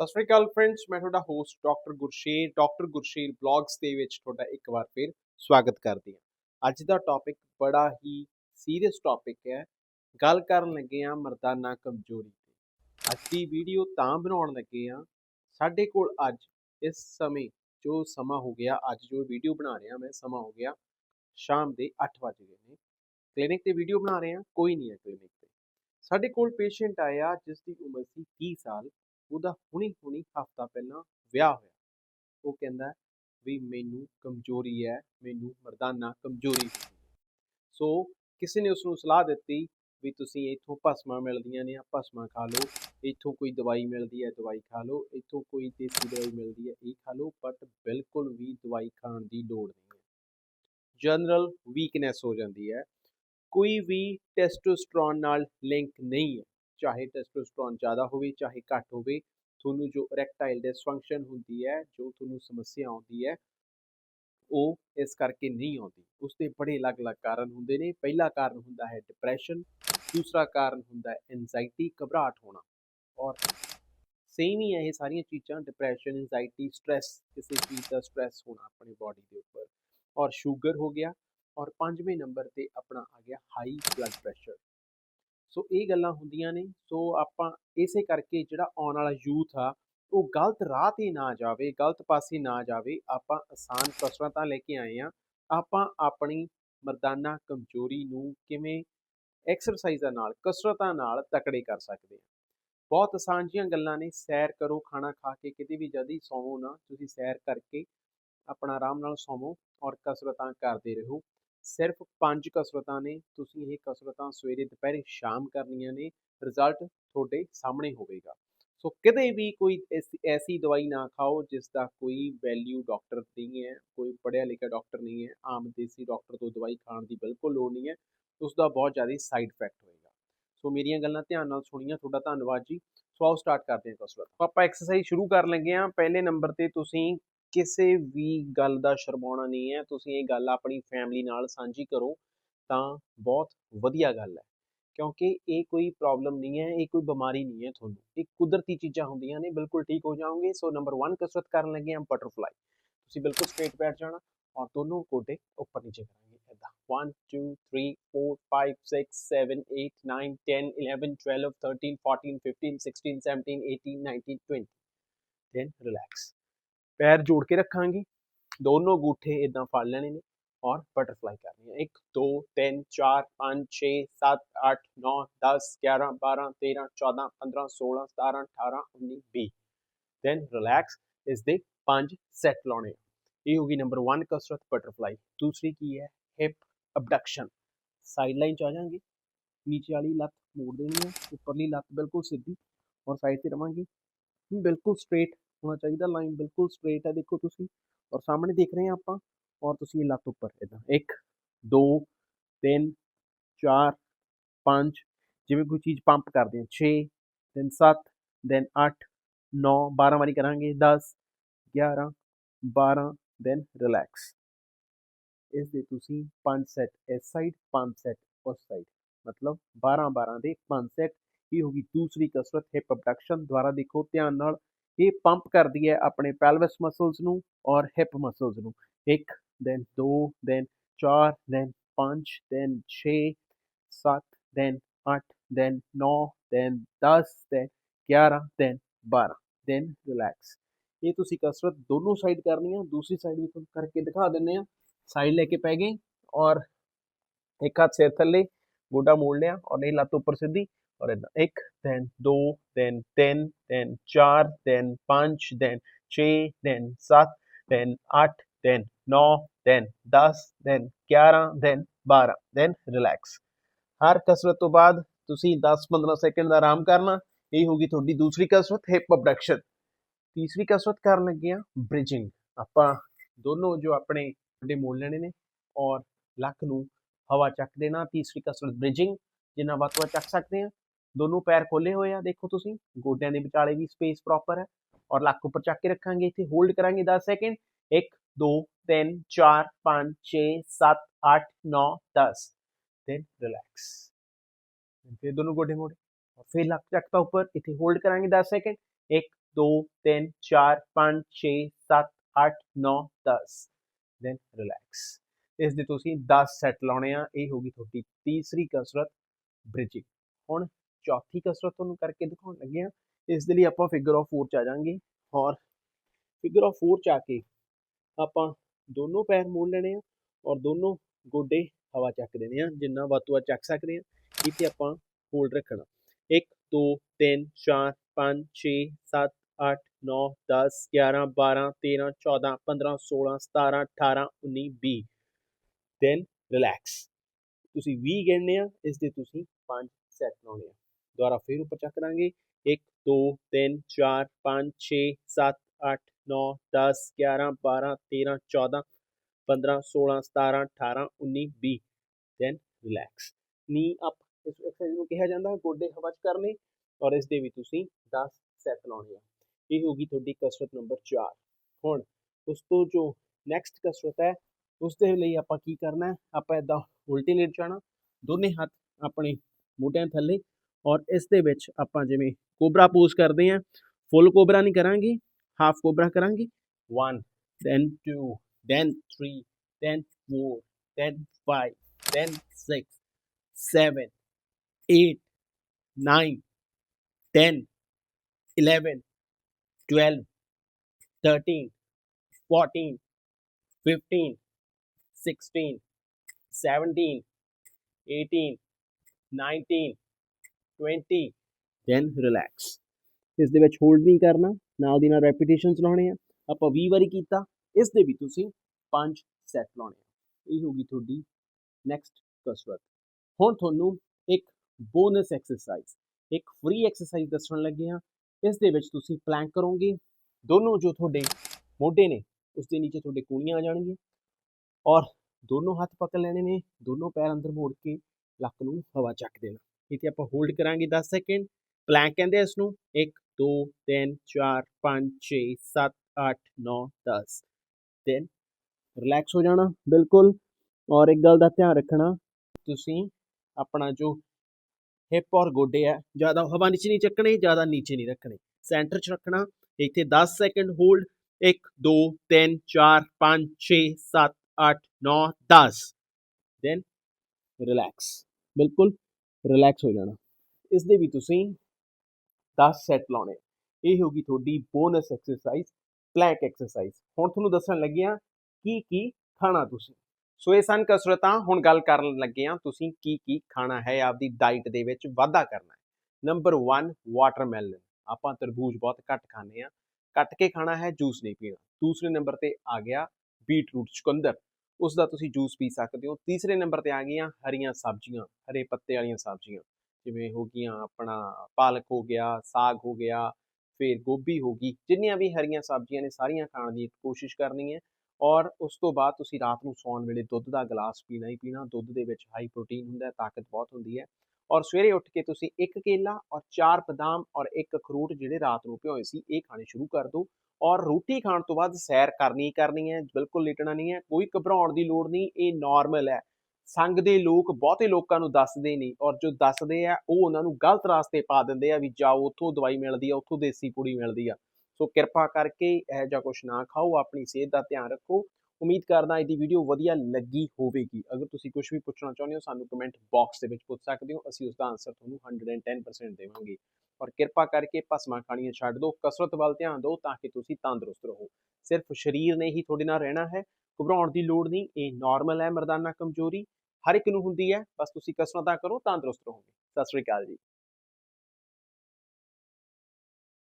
ਸਤਿ ਸ਼੍ਰੀ ਅਕਾਲ ਫਰੈਂਡਸ ਮੈਂ ਤੁਹਾਡਾ host doctor Gursher doctor Gursher blogs ਦੇ ਵਿੱਚ ਤੁਹਾਡਾ ਇੱਕ ਵਾਰ ਫਿਰ ਸਵਾਗਤ ਕਰਦੀ ਹਾਂ। ਅੱਜ ਦਾ ਟੌਪਿਕ ਬੜਾ ਹੀ ਸੀਰੀਅਸ ਟੌਪਿਕ ਹੈ। ਗੱਲ ਕਰਨ ਲੱਗੇ ਹਾਂ ਮਰਦਾਨਾ ਕਮਜ਼ੋਰੀ ਤੇ। ਅੱਜ ਦੀ ਵੀਡੀਓ ਤਾਂ ਬਣਾਉਣ ਲੱਗੇ ਹਾਂ। ਸਾਡੇ ਕੋਲ ਅੱਜ ਇਸ ਸਮੇਂ ਜੋ ਸਮਾਂ ਹੋ ਗਿਆ, ਅੱਜ ਜੋ ਵੀਡੀਓ ਬਣਾ ਰਿਹਾ ਮੈਂ, ਸਮਾਂ ਹੋ ਗਿਆ ਸ਼ਾਮ ਦੇ 8 ਵਜੇ ਗਏ ਨੇ। ਕਲੀਨਿਕ ਤੇ ਵੀਡੀਓ ਬਣਾ ਰਹੇ ਹਾਂ, ਕੋਈ ਨਹੀਂ ਹੈ ਕਲੀਨਿਕ ਤੇ। ਸਾਡੇ ਕੋਲ ਪੇਸ਼ੈਂਟ ਆਇਆ ਜਿਸ ਦੀ ਉਮਰ ਸੀ 30 ਸਾਲ। ਉਹਦਾ ਹੁਣੀ ਹੁਣੀ ਹਫਤਾ ਪਹਿਲਾਂ ਵਿਆਹ ਹੋਇਆ। ਉਹ ਕਹਿੰਦਾ ਵੀ ਮੈਨੂੰ ਕਮਜ਼ੋਰੀ ਹੈ, ਮੈਨੂੰ ਮਰਦਾਨਾ ਕਮਜ਼ੋਰੀ ਸੋ। ਕਿਸੇ ਨੇ ਉਸ ਨੂੰ ਸਲਾਹ ਦਿੱਤੀ ਵੀ ਤੁਸੀਂ ਇੱਥੋਂ ਭਸਮਾਂ ਮਿਲਦੀਆਂ ਨੇ ਆ ਭਸਮਾਂ ਖਾ ਲਓ। ਇੱਥੋਂ ਕੋਈ ਦਵਾਈ ਮਿਲਦੀ ਹੈ, ਦਵਾਈ ਖਾ ਲਓ। ਇੱਥੋਂ ਕੋਈ ਦੇਸੀ ਦਵਾਈ ਮਿਲਦੀ ਹੈ, ਇਹ ਖਾ ਲਓ। ਬਟ ਬਿਲਕੁਲ ਵੀ ਦਵਾਈ ਖਾਣ ਦੀ ਲੋੜ ਨਹੀਂ ਹੈ। ਜਨਰਲ ਵੀਕਨੈਸ ਹੋ ਜਾਂਦੀ ਹੈ। ਕੋਈ ਵੀ ਟੈਸਟੋਸਟਰੋਨ ਨਾਲ ਲਿੰਕ ਨਹੀਂ ਹੈ। ਚਾਹੇ ਟੈਸਟੋਸਟਰੋਨ ਜ਼ਿਆਦਾ ਹੋਵੇ, ਚਾਹੇ ਘੱਟ ਹੋਵੇ, ਤੁਹਾਨੂੰ ਜੋ ਇਰੈਕਟਾਈਲ ਡਿਸਫੰਕਸ਼ਨ ਹੁੰਦੀ ਹੈ, ਜੋ ਤੁਹਾਨੂੰ ਸਮੱਸਿਆ ਆਉਂਦੀ ਹੈ, ਉਹ ਇਸ ਕਰਕੇ ਨਹੀਂ ਆਉਂਦੀ। ਉਸ ਦੇ ਬੜੇ ਅਲੱਗ-ਅਲੱਗ ਕਾਰਨ ਹੁੰਦੇ ਨੇ। ਪਹਿਲਾ ਕਾਰਨ ਹੁੰਦਾ ਹੈ ਡਿਪਰੈਸ਼ਨ ਦੂਸਰਾ ਕਾਰਨ ਹੁੰਦਾ ਹੈ ਐਂਜ਼ਾਇਟੀ ਘਬਰਾਹਟ ਹੋਣਾ ਔਰ ਸੇਮ ਹੀ ਹੈ ਇਹ ਸਾਰੀਆਂ ਚੀਜ਼ਾਂ ਡਿਪਰੈਸ਼ਨ ਐਂਜ਼ਾਇਟੀ ਸਟ्रेस ਕਿਸੇ ਚੀਜ਼ ਦਾ ਸਟ्रेस ਹੋਣਾ ਆਪਣੀ ਬਾਡੀ ਦੇ ਉੱਪਰ ਔਰ ਸ਼ੂਗਰ ਹੋ ਗਿਆ ਔਰ ਪੰਜਵੇਂ ਨੰਬਰ ਤੇ ਆਪਣਾ ਆ ਗਿਆ ਹਾਈ ਬਲੱਡ ਪ੍ਰੈਸ਼ਰ ਸੋ ਇਹ ਗੱਲਾਂ ਹੁੰਦੀਆਂ ਨੇ। ਸੋ ਆਪਾਂ ਇਸੇ ਕਰਕੇ ਜਿਹੜਾ ਆਉਣ ਵਾਲਾ ਯੂਥ ਆ, ਉਹ ਗਲਤ ਰਾਹ ਤੇ ਨਾ ਜਾਵੇ, ਗਲਤ ਪਾਸੇ ਨਾ ਜਾਵੇ। ਆਪਾਂ ਆਸਾਨ ਕਸਰਤਾਂ ਲੈ ਕੇ ਆਏ ਆ ਆਪਾਂ ਆਪਣੀ ਮਰਦਾਨਾ ਕਮਜ਼ੋਰੀ ਨੂੰ ਕਿਵੇਂ ਐਕਸਰਸਾਈਜ਼ਾਂ ਨਾਲ, ਕਸਰਤਾਂ ਨਾਲ ਤਕੜੇ ਕਰ ਸਕਦੇ ਆ ਬਹੁਤ ਆਸਾਨ ਜੀਆਂ ਗੱਲਾਂ ਨੇ। ਸੈਰ ਕਰੋ, ਖਾਣਾ ਖਾ ਕੇ ਕਿਤੇ ਵੀ ਜਦੀ ਸੌਵੋ ਨਾ। ਤੁਸੀਂ ਸੈਰ ਕਰਕੇ ਆਪਣਾ ਆਰਾਮ ਨਾਲ ਸੌਵੋ ਔਰ ਕਸਰਤਾਂ ਕਰਦੇ ਰਹੋ। ਸਿਰਫ ਪੰਜ ਕਸਰਤਾਂ ਨੇ, ਤੁਸੀਂ ਇਹ ਕਸਰਤਾਂ ਸਵੇਰੇ, ਦੁਪਹਿਰੇ, ਸ਼ਾਮ ਕਰਨੀਆਂ ਨੇ ਰਿਜ਼ਲਟ ਤੁਹਾਡੇ ਸਾਹਮਣੇ ਹੋਵੇਗਾ। ਸੋ ਕਿਤੇ ਵੀ ਕੋਈ ਐਸੀ- ਐਸੀ ਦਵਾਈ ਨਾ ਖਾਓ ਜਿਸ ਦਾ ਕੋਈ ਵੈਲਿਊ ਡਾਕਟਰ ਨਹੀਂ ਹੈ, ਕੋਈ ਪੜ੍ਹਿਆ ਲਿਖਿਆ ਡਾਕਟਰ ਨਹੀਂ ਹੈ, ਆਮ ਦੇਸੀ ਡਾਕਟਰ ਤੋਂ ਦਵਾਈ ਖਾਣ ਦੀ ਬਿਲਕੁਲ ਲੋੜ ਨਹੀਂ ਹੈ, ਉਸ ਦਾ ਬਹੁਤ ਜ਼ਿਆਦਾ ਸਾਈਡ ਇਫੈਕਟ ਹੋਏਗਾ। ਸੋ ਮੇਰੀਆਂ ਗੱਲਾਂ ਧਿਆਨ ਨਾਲ ਸੁਣੀਆਂ, ਤੁਹਾਡਾ ਧੰਨਵਾਦ ਜੀ। ਸੋ ਆਓ ਸਟਾਰਟ ਕਰਦੇ ਹਾਂ ਕਸਰਤ। ਆਪਾਂ ਐਕਸਰਸਾਈਜ਼ ਸ਼ੁਰੂ ਕਰ ਲੱਗੇ ਹਾਂ। ਪਹਿਲੇ ਨੰਬਰ ਤੇ ਤੁਸੀਂ ਕਿਸੇ ਵੀ ਗੱਲ ਦਾ ਸ਼ਰਮਾਉਣਾ ਨਹੀਂ ਹੈ। ਤੁਸੀਂ ਇਹ ਗੱਲ ਆਪਣੀ ਫੈਮਿਲੀ ਨਾਲ ਸਾਂਝੀ ਕਰੋ ਤਾਂ ਬਹੁਤ ਵਧੀਆ ਗੱਲ ਹੈ। ਕਿਉਂਕਿ ਇਹ ਕੋਈ ਪ੍ਰੋਬਲਮ ਨਹੀਂ ਹੈ, ਇਹ ਕੋਈ ਬਿਮਾਰੀ ਨਹੀਂ ਹੈ ਤੁਹਾਨੂੰ। ਇਹ ਕੁਦਰਤੀ ਚੀਜ਼ਾਂ ਹੁੰਦੀਆਂ ਨੇ, ਬਿਲਕੁਲ ਠੀਕ ਹੋ ਜਾਓਗੇ। ਸੋ ਨੰਬਰ 1 ਕਸਰਤ ਕਰਨ ਲੱਗੇ ਹਾਂ ਬਟਰਫਲਾਈ ਤੁਸੀਂ ਬਿਲਕੁਲ ਸਟ੍ਰੇਟ ਬੈਠ ਜਾਣਾ ਔਰ ਦੋਨੋਂ ਗੋਡੇ ਉੱਪਰ ਨੀਚੇ ਕਰਾਂਗੇ। ਇਦਾਂ 1 2 3 4 5 6 7 8 9 10 11 12 13 14 15 16 17 18 19 20 then relax ਪੈਰ ਜੋੜ ਕੇ ਰੱਖਾਂਗੇ ਦੋਨੋਂ ਗੂਠੇ ਇਦਾਂ ਫੜ ਲੈਣੇ ਨੇ ਔਰ ਬਟਰਫਲਾਈ ਕਰਨੀ ਹੈ 1 2 3 4 5 6 7 8 9 10 11 12 13 14 15 16 17 18 19 20 ਦੈਨ ਰਿਲੈਕਸ ਇਸ ਦੇ ਪੰਜ ਸੈਟ ਲਾਉਣੇ ਆ। ਇਹ ਹੋ ਗਈ ਨੰਬਰ 1 ਕਸਰਤ ਬਟਰਫਲਾਈ ਦੂਸਰੀ ਕੀ ਹੈ ਹਿਪ ਅਬਡਕਸ਼ਨ ਸਾਈਡ ਲਾਈਨ ਚ ਆ ਜਾਾਂਗੇ ਨੀਚੇ ਵਾਲੀ ਲੱਤ ਮੋੜ ਦੇਣੀ ਹੈ ਉੱਪਰਲੀ ਲੱਤ ਬਿਲਕੁਲ ਸਿੱਧੀ ਔਰ ਸਾਈਡ ਤੇ ਰਵਾਂਗੇ ਬਿਲਕੁਲ ਸਟ੍ਰੇਟ ਹੋਣਾ ਚਾਹੀਦਾ ਲਾਈਨ ਬਿਲਕੁਲ ਸਟ੍ਰੇਟ ਹੈ ਦੇਖੋ ਤੁਸੀਂ ਔਰ ਸਾਹਮਣੇ ਦੇਖ ਰਹੇ ਹਾਂ ਆਪਾਂ ਔਰ ਤੁਸੀਂ ਇਹ ਲੱਤ ਉੱਪਰ ਇਦਾਂ 1 2 3 4 5 ਜਿਵੇਂ ਕੋਈ ਚੀਜ਼ ਪੰਪ ਕਰਦੇ ਹਾਂ 6 then 7 then 8 9 12 ਵਾਰੀ ਕਰਾਂਗੇ 10 11 12 ਦੈਨ ਰਿਲੈਕਸ ਇਸ ਦੇ ਤੁਸੀਂ 5 ਸੈਟ ਇਸ ਸਾਈਡ 5 ਸੈਟ ਉਸ ਸਾਈਡ ਮਤਲਬ 12 12 ਦੇ 5 ਸੈਟ ਇਹ ਹੋ ਗਈ ਦੂਸਰੀ ਕਸਰਤ ਹਿਪ ਅਬਡਕਸ਼ਨ ਦੁਆਰਾ ਦੇਖੋ ਧਿਆਨ ਨਾਲ ਇਹ ਪੰਪ ਕਰਦੀ ਹੈ ਆਪਣੇ ਪੈਲਵਿਸ ਮਸਲਸ ਨੂੰ ਔਰ ਹਿਪ ਮਸਲਸ ਨੂੰ 1 then 2 then 4 then 5 then 6 7 then 8 then 9 then 10 then 11 then 12 then relax ਇਹ ਤੁਸੀਂ ਕਸਰਤ ਦੋਨੋਂ ਸਾਈਡ ਕਰਨੀ ਆ ਦੂਸਰੀ ਸਾਈਡ ਵੀ ਤੁਹਾਨੂੰ ਕਰਕੇ ਦਿਖਾ ਦਿੰਨੇ ਆ ਸਾਈਡ ਲੈ ਕੇ ਪੈ ਗਏ ਔਰ ਇੱਕ ਹੱਥ ਸਿਰ ਥੱਲੇ ਗੋਡਾ ਮੋੜ ਲਿਆ ਔਰ ਇਹ ਲੱਤ ਉੱਪਰ ਸਿੱਧੀ ਔਰ ਇਦਾਂ 1 then 2 then 10 then 4 then 5 then 6 then 7 then 8 then 9 then 10 then 11 then 12 then relax ਹਰ ਕਸਰਤ ਤੋਂ ਬਾਅਦ ਤੁਸੀਂ 10-15 ਸੈਕਿੰਡ ਦਾ ਆਰਾਮ ਕਰਨਾ, ਇਹ ਹੋਗੀ ਤੁਹਾਡੀ ਦੂਸਰੀ ਕਸਰਤ ਹਿਪ ਅਬਡਕਸ਼ਨ ਤੀਸਰੀ ਕਸਰਤ ਕਰਨ ਲੱਗੇ ਆ ਬ੍ਰਿਜਿੰਗ ਆਪਾਂ ਦੋਨੋਂ ਜੋ ਆਪਣੇ ਵੱਡੇ ਮੋੜ ਲੈਣੇ ਨੇ ਔਰ ਲੱਕ ਨੂੰ ਹਵਾ ਚੱਕ ਦੇਣਾ, ਤੀਸਰੀ ਕਸਰਤ ਬ੍ਰਿਜਿੰਗ ਜਿੰਨਾ ਵੱਧ ਤੋਂ ਵੱਧ ਚੱਕ ਸਕਦੇ ਆ ਦੋਨੋਂ ਪੈਰ ਖੋਲੇ ਹੋਏ ਆ ਦੇਖੋ ਤੁਸੀਂ ਗੋਡਿਆਂ ਦੇ ਵਿਚਾਲੇ ਵੀ ਸਪੇਸ ਪ੍ਰੋਪਰ ਹੈ ਔਰ ਲੱਕ ਉੱਪਰ ਚੱਕ ਕੇ ਰੱਖਾਂਗੇ ਇੱਥੇ ਹੋਲਡ ਕਰਾਂਗੇ 10 ਸੈਕਿੰਡ 1 2 3 4 5 6 7 8 9 10 then relax ਫਿਰ ਦੋਨੋਂ ਗੋਡੇ ਮੋੜੇ और फिर ਲੱਕ ਚੱਕਤਾ ਉੱਪਰ ਇੱਥੇ ਹੋਲਡ ਕਰਾਂਗੇ 10 ਸੈਕਿੰਡ 1 2 3 4 5 6 7 8 9 10 ਦੈਨ ਰਿਲੈਕਸ ਇਸ ਦੇ ਤੁਸੀਂ 10 ਸੈੱਟ ਲਾਉਣੇ ਆ ਇਹ ਹੋਗੀ ਤੁਹਾਡੀ ਤੀਸਰੀ ਕਸਰਤ ਬ੍ਰਿਜਿੰਗ ਹੁਣ ਚੌਥੀ ਕਸਰਤ ਤੁਹਾਨੂੰ ਕਰਕੇ ਦਿਖਾਉਣ ਲੱਗੇ ਆ ਇਸ ਦੇ ਲਈ ਆਪਾਂ ਫਿਗਰ ਆਫ 4 ਚ ਆ ਜਾਾਂਗੇ ਔਰ ਫਿਗਰ ਆਫ 4 ਚ ਆ ਕੇ ਆਪਾਂ ਦੋਨੋਂ ਪੈਰ ਮੋੜ ਲੈਣੇ ਆ ਔਰ ਦੋਨੋਂ ਗੋਡੇ ਹਵਾ ਚੱਕ ਦੇਣੇ ਆ, ਜਿੰਨਾ ਵੱਧ ਤੋਂ ਵੱਧ ਚੱਕ ਸਕਦੇ ਆ। ਇੱਥੇ ਆਪਾਂ ਹੋਲਡ ਰੱਖਣਾ। 1 2 3 4 5 6 7 8 9 10 11 12 13 14 15 16 17 18 19 20 ਦੈਨ ਰਿਲੈਕਸ ਤੁਸੀਂ 20 ਗਿਣਨੇ ਆ, ਇਸ ਦੇ ਤੁਸੀਂ 5 ਸੈੱਟ ਲਾਉਣੇ ਆ। ਦੁਆਰਾ ਫਿਰ ਉੱਪਰ ਚੱਕ ਦਾਂਗੇ। 1 2 3 4 5 6 7 8 9 10 11 12 13 14 15 16 17 18 19 20 ਦੈਨ ਰਿਲੈਕਸ ਨੀ ਅਪ ਇਸ ਐਕਸਰਸਾਈਜ਼ ਨੂੰ ਕਿਹਾ ਜਾਂਦਾ ਗੋਡੇ ਹਵਾ 'ਚ ਕਰਨੇ ਔਰ ਇਸ ਦੇ ਵੀ ਤੁਸੀਂ 10 ਸੈਟ ਲਾਉਣੇ ਆ। ਇਹ ਹੋਗੀ ਤੁਹਾਡੀ ਕਸਰਤ ਨੰਬਰ 4 ਹੁਣ ਉਸ ਤੋਂ ਜੋ ਨੈਕਸਟ ਕਸਰਤ ਹੈ, ਉਸ ਦੇ ਲਈ ਆਪਾਂ ਕੀ ਕਰਨਾ ਹੈ? ਆਪਾਂ ਇਦਾਂ ਉਲਟੀ ਲੇਟ ਜਾਣਾ। ਦੋਨੇ ਹੱਥ ਆਪਣੇ ਮੋਢਿਆਂ ਥੱਲੇ ਔਰ ਇਸ ਦੇ ਵਿੱਚ ਆਪਾਂ ਜਿਵੇਂ ਕੋਬਰਾ ਪੋਜ਼ ਕਰਦੇ ਆ ਫੁੱਲ ਕੋਬਰਾ ਨਹੀਂ ਕਰਾਂਗੇ ਹਾਫ ਕੋਬਰਾ ਕਰਾਂਗੇ 1 then 2 then 3 then 4 then 5 then 6 7 8 9 10 11 12 13 14 15 16 17 18 19 20 then relax ਇਸ ਦੇ ਵਿੱਚ ਹੋਲਡ ਨਹੀਂ ਕਰਨਾ, ਨਾਲ ਦੀ ਨਾਲ ਰੈਪੀਟੇਸ਼ਨਸ ਲਾਉਣੇ ਆ। ਆਪਾਂ 20 ਵਾਰੀ ਕੀਤਾ, ਇਸ ਦੇ ਵੀ ਤੁਸੀਂ 5 ਸੈੱਟ ਲਾਉਣੇ ਆ। ਇਹ ਹੋਗੀ ਤੁਹਾਡੀ ਨੈਕਸਟ ਕਸਰਤ ਹੁਣ ਤੁਹਾਨੂੰ ਇੱਕ ਬੋਨਸ ਐਕਸਰਸਾਈਜ਼ ਇੱਕ ਫ੍ਰੀ ਐਕਸਰਸਾਈਜ਼ ਦੱਸਣ ਲੱਗੇ ਹਾਂ ਇਸ ਦੇ ਵਿੱਚ ਤੁਸੀਂ ਪਲੈਂਕ ਕਰੋਗੇ। ਦੋਨੋਂ ਜੋ ਤੁਹਾਡੇ ਮੋਢੇ ਨੇ, ਉਸ ਦੇ ਨੀਚੇ ਤੁਹਾਡੇ ਕੂਣੀਆਂ ਆ ਜਾਣਗੀਆਂ। ਔਰ ਦੋਨੋਂ ਹੱਥ ਪਕੜ ਲੈਣੇ ਨੇ, ਦੋਨੋਂ ਪੈਰ ਅੰਦਰ ਮੋੜ ਕੇ ਲੱਕ ਨੂੰ ਹਵਾ ਚੱਕ ਦੇਣਾ। ਇੱਥੇ ਆਪਾਂ ਹੋਲਡ ਕਰਾਂਗੇ 10 ਸੈਕਿੰਡ ਪਲੈਂਕ ਕਹਿੰਦੇ ਆ ਇਸ ਨੂੰ 1 2 3 4 5 6 7 8 9 10 then ਰਿਲੈਕਸ ਹੋ ਜਾਣਾ, ਬਿਲਕੁਲ। ਔਰ ਇੱਕ ਗੱਲ ਦਾ ਧਿਆਨ ਰੱਖਣਾ, ਤੁਸੀਂ ਆਪਣਾ ਜੋ ਹਿਪ ਔਰ ਗੋਡੇ ਆ, ਜ਼ਿਆਦਾ ਹਵਾ ਨੀਚੇ ਨਹੀਂ ਚੱਕਣੇ, ਜ਼ਿਆਦਾ ਨੀਚੇ ਨਹੀਂ ਰੱਖਣੇ। ਸੈਂਟਰ 'ਚ ਰੱਖਣਾ, ਇੱਥੇ 10 ਸੈਕਿੰਡ ਹੋਲਡ 1 2 3 4 5 6 7 8 9 10 ਦੈਨ ਰਿਲੈਕਸ ਬਿਲਕੁਲ। ਰਿਲੈਕਸ ਹੋ ਜਾਣਾ। ਇਸ ਦੇ ਵੀ ਤੁਸੀਂ 10 ਸੈੱਟ ਲਾਉਣੇ। ਇਹ ਹੋਗੀ ਤੁਹਾਡੀ ਬੋਨਸ ਐਕਸਰਸਾਈਜ਼ ਪਲੈਂਕ ਐਕਸਰਸਾਈਜ਼ ਹੁਣ ਤੁਹਾਨੂੰ ਦੱਸਣ ਲੱਗੇ ਆ ਕੀ ਕੀ ਖਾਣਾ ਤੁਸੀਂ। ਸੋ ਇਹ ਸਨ ਕਸਰਤਾਂ, ਹੁਣ ਗੱਲ ਕਰਨ ਲੱਗੇ ਆ ਤੁਸੀਂ ਕੀ ਕੀ ਖਾਣਾ ਹੈ, ਆਪਦੀ ਡਾਈਟ ਦੇ ਵਿੱਚ ਵਾਧਾ ਕਰਨਾ ਹੈ। ਨੰਬਰ 1 ਵਾਟਰਮੈਲਨ ਆਪਾਂ ਤਰਬੂਜ ਬਹੁਤ ਘੱਟ ਖਾਂਦੇ ਆ ਕੱਟ ਕੇ ਖਾਣਾ ਹੈ ਜੂਸ ਨਹੀਂ ਪੀਣਾ। ਦੂਸਰੇ ਨੰਬਰ ਤੇ ਆ ਗਿਆ ਬੀਟਰੂਟ ਚੁਕੰਦਰ ਉਸ ਦਾ ਤੁਸੀਂ ਜੂਸ ਪੀ ਸਕਦੇ ਹੋ। ਤੀਸਰੇ ਨੰਬਰ ਤੇ ਆ ਗਈਆਂ ਹਰੀਆਂ ਸਬਜ਼ੀਆਂ, ਹਰੇ ਪੱਤੇ ਵਾਲੀਆਂ ਸਬਜ਼ੀਆਂ। ਜਿਵੇਂ ਹੋ ਗਈਆਂ ਆਪਣਾ ਪਾਲਕ ਹੋ ਗਿਆ, ਸਾਗ ਹੋ ਗਿਆ, ਫਿਰ ਗੋਭੀ ਹੋ ਗਈ। ਜਿੰਨੀਆਂ ਵੀ ਹਰੀਆਂ ਸਬਜ਼ੀਆਂ ਨੇ ਸਾਰੀਆਂ ਖਾਣ ਦੀ ਕੋਸ਼ਿਸ਼ ਕਰਨੀ ਹੈ ਔਰ ਉਸ ਤੋਂ ਬਾਅਦ ਤੁਸੀਂ ਰਾਤ ਨੂੰ ਸੌਣ ਵੇਲੇ ਦੁੱਧ ਦਾ ਗਲਾਸ ਪੀਣਾ ਹੀ ਪੀਣਾ। ਦੁੱਧ ਦੇ ਵਿੱਚ ਹਾਈ ਪ੍ਰੋਟੀਨ ਹੁੰਦਾ ਹੈ, ਤਾਕਤ ਬਹੁਤ ਹੁੰਦੀ ਹੈ। ਔਰ ਸਵੇਰੇ ਉੱਠ ਕੇ ਤੁਸੀਂ ਇੱਕ ਕੇਲਾ ਔਰ ਚਾਰ ਬਦਾਮ ਔਰ ਇੱਕ ਅਖਰੋਟ ਜਿਹੜੇ ਰਾਤ ਨੂੰ ਭਿਓਏ ਸੀ, ਇਹ ਖਾਣੇ ਸ਼ੁਰੂ ਕਰ ਦਿਓ। ਔਰ ਰੋਟੀ ਖਾਣ ਤੋਂ ਬਾਅਦ ਸੈਰ ਕਰਨੀ ਕਰਨੀ ਹੈ, ਬਿਲਕੁਲ ਲੇਟਣਾ ਨਹੀਂ ਹੈ, ਕੋਈ ਘਬਰਾਉਣ ਦੀ ਲੋੜ ਨਹੀਂ, ਇਹ ਨਾਰਮਲ ਹੈ। ਸੰਗ ਦੇ ਲੋਕ ਬਹੁਤੇ ਲੋਕਾਂ ਨੂੰ ਦੱਸਦੇ ਨਹੀਂ ਔਰ ਜੋ ਦੱਸਦੇ ਆ, ਉਹ ਉਹਨਾਂ ਨੂੰ ਗਲਤ ਰਾਸਤੇ ਪਾ ਦਿੰਦੇ ਆ ਵੀ ਜਾਓ, ਉੱਥੋਂ ਦਵਾਈ ਮਿਲਦੀ ਆ, ਉੱਥੋਂ ਦੇਸੀ ਪੂੜੀ ਮਿਲਦੀ ਆ। ਸੋ ਕਿਰਪਾ ਕਰਕੇ ਇਹ ਜਿਹਾ ਕੁਝ ਨਾ ਖਾਓ, ਆਪਣੀ ਸਿਹਤ ਦਾ ਧਿਆਨ ਰੱਖੋ। ਉਮੀਦ ਕਰਦਾ ਇਹਦੀ ਵੀਡੀਓ ਵਧੀਆ ਲੱਗੀ ਹੋਵੇਗੀ। ਅਗਰ ਤੁਸੀਂ ਕੁਝ ਵੀ ਪੁੱਛਣਾ ਚਾਹੁੰਦੇ ਹੋ, ਸਾਨੂੰ ਕਮੈਂਟ ਬਾਕਸ ਦੇ ਵਿੱਚ ਪੁੱਛ ਸਕਦੇ ਹੋ। ਅਸੀਂ ਉਸ ਦਾ ਆਨਸਰ ਤੁਹਾਨੂੰ 110% ਦੇਵਾਂਗੇ। ਔਰ ਕਿਰਪਾ ਕਰਕੇ ਭਸਮਾਂ ਖਾਣੀਆਂ ਛੱਡ ਦਿਓ, ਕਸਰਤ ਵੱਲ ਧਿਆਨ ਦਿਓ ਤਾਂ ਕਿ ਤੁਸੀਂ ਤੰਦਰੁਸਤ ਰਹੋ। ਸਿਰਫ ਸਰੀਰ ਨੇ ਹੀ ਤੁਹਾਡੇ ਨਾਲ ਰਹਿਣਾ ਹੈ, ਘਬਰਾਉਣ ਦੀ ਲੋੜ ਨਹੀਂ, ਇਹ ਨਾਰਮਲ ਹੈ, ਮਰਦਾਨਾ ਕਮਜ਼ੋਰੀ। ਹਰ ਇੱਕ ਨੂੰ ਹੁੰਦੀ ਹੈ, ਬਸ ਤੁਸੀਂ ਕਸਰਤਾਂ ਕਰੋ, ਤੰਦਰੁਸਤ ਰਹੋਗੇ। ਸਤਿ ਸ੍ਰੀ ਅਕਾਲ ਜੀ।